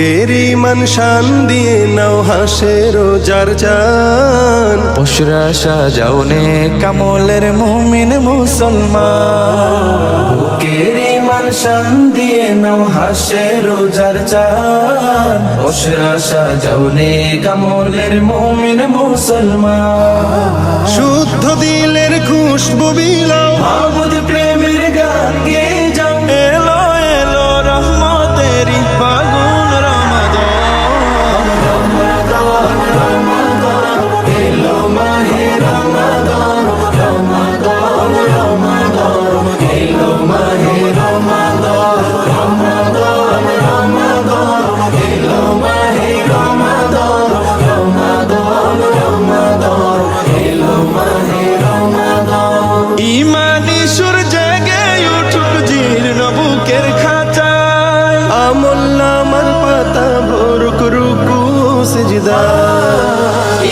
ইমান শান দিয়ে নাও হাসে রোজার চান পশুরা সাজাওনে কামলের মুমিন মুসলমান। বুকের ইমান শান দিয়ে নাও হাসে রোজার চান পশুরা সাজাওনে কামলের মুমিন মুসলমান। শুদ্ধ দিলের খুশবু বিলাও। সিজদা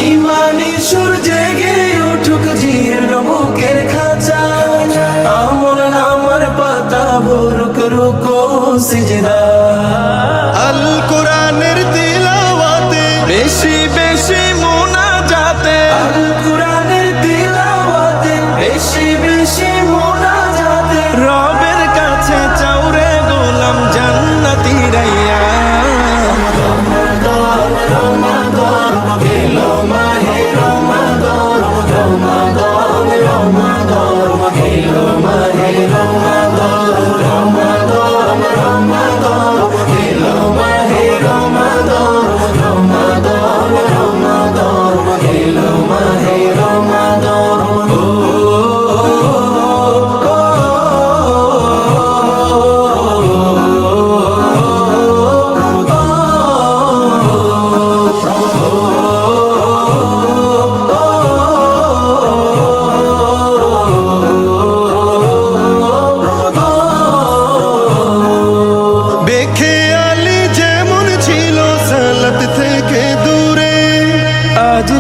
ইমানি সুর জেগে উঠুক জীর্ণ বুকের খাঁচায়। আমল আমার পাতা ভরুক রুকো সিজদা। আল কোরআনের তিলাওয়াতে বেশি বেশি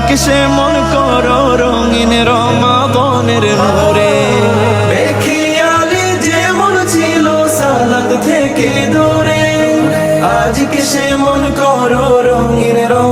কিসে মন কর, রঙিন রমাবনের নূরে। বেখিয়ালে যেমন ছিল থেকে আজ কিসে মন করো, রঙিন রঙ